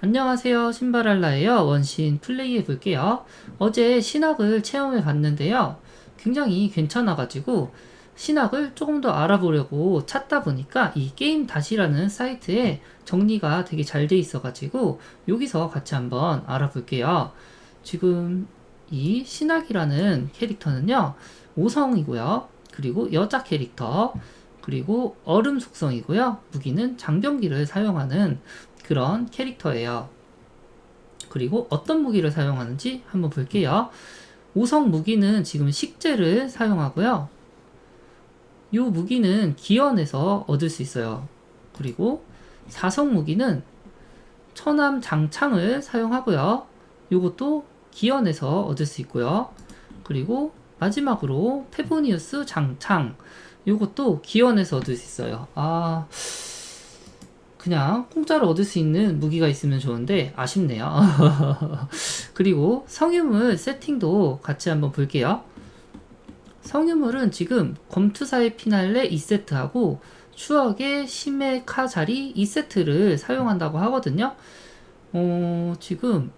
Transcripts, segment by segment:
안녕하세요. 신바랄라예요. 원신 플레이해 볼게요. 어제 신학을 체험해 봤는데요. 굉장히 괜찮아 가지고 신학을 조금 더 알아보려고 찾다 보니까 이 게임 다시라는 사이트에 정리가 되게 잘 돼 있어 가지고 여기서 같이 한번 알아볼게요. 지금 이 신학이라는 캐릭터는요. 5성이고요. 그리고 여자 캐릭터 그리고 얼음 속성이고요. 무기는 장병기를 사용하는 그런 캐릭터예요. 그리고 어떤 무기를 사용하는지 한번 볼게요. 5성 무기는 지금 식재를 사용하고요. 이 무기는 기원에서 얻을 수 있어요. 그리고 4성 무기는 천암 장창을 사용하고요. 이것도 기원에서 얻을 수 있고요. 그리고 마지막으로 페보니우스 장창 이것도 기원에서 얻을 수 있어요. 아 그냥 공짜로 얻을 수 있는 무기가 있으면 좋은데 아쉽네요. 그리고 성유물 세팅도 같이 한번 볼게요. 성유물은 지금 검투사의 피날레 2세트하고 추억의 심해 카자리 2세트를 사용한다고 하거든요. 어, 지금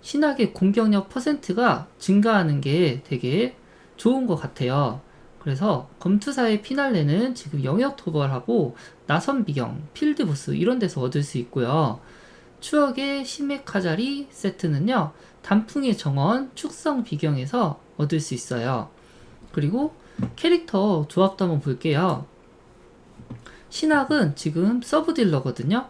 신학의 공격력 퍼센트가 증가하는 게 되게 좋은 것 같아요. 그래서 검투사의 피날레는 지금 영역 도발하고 나선 비경, 필드 보스 이런 데서 얻을 수 있고요. 추억의 심해 카자리 세트는요. 단풍의 정원, 축성 비경에서 얻을 수 있어요. 그리고 캐릭터 조합도 한번 볼게요. 신학은 지금 서브 딜러거든요.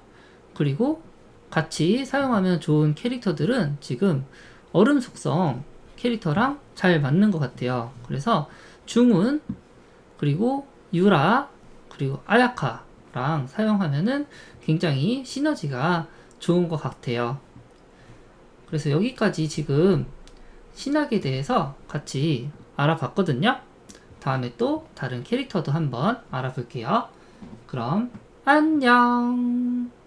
그리고 같이 사용하면 좋은 캐릭터들은 지금 얼음 속성 캐릭터랑 잘 맞는 것 같아요. 그래서 중운 그리고 유라 그리고 아야카랑 사용하면은 굉장히 시너지가 좋은 것 같아요. 그래서 여기까지 지금 신학에 대해서 같이 알아봤거든요. 다음에 또 다른 캐릭터도 한번 알아볼게요. 그럼 안녕.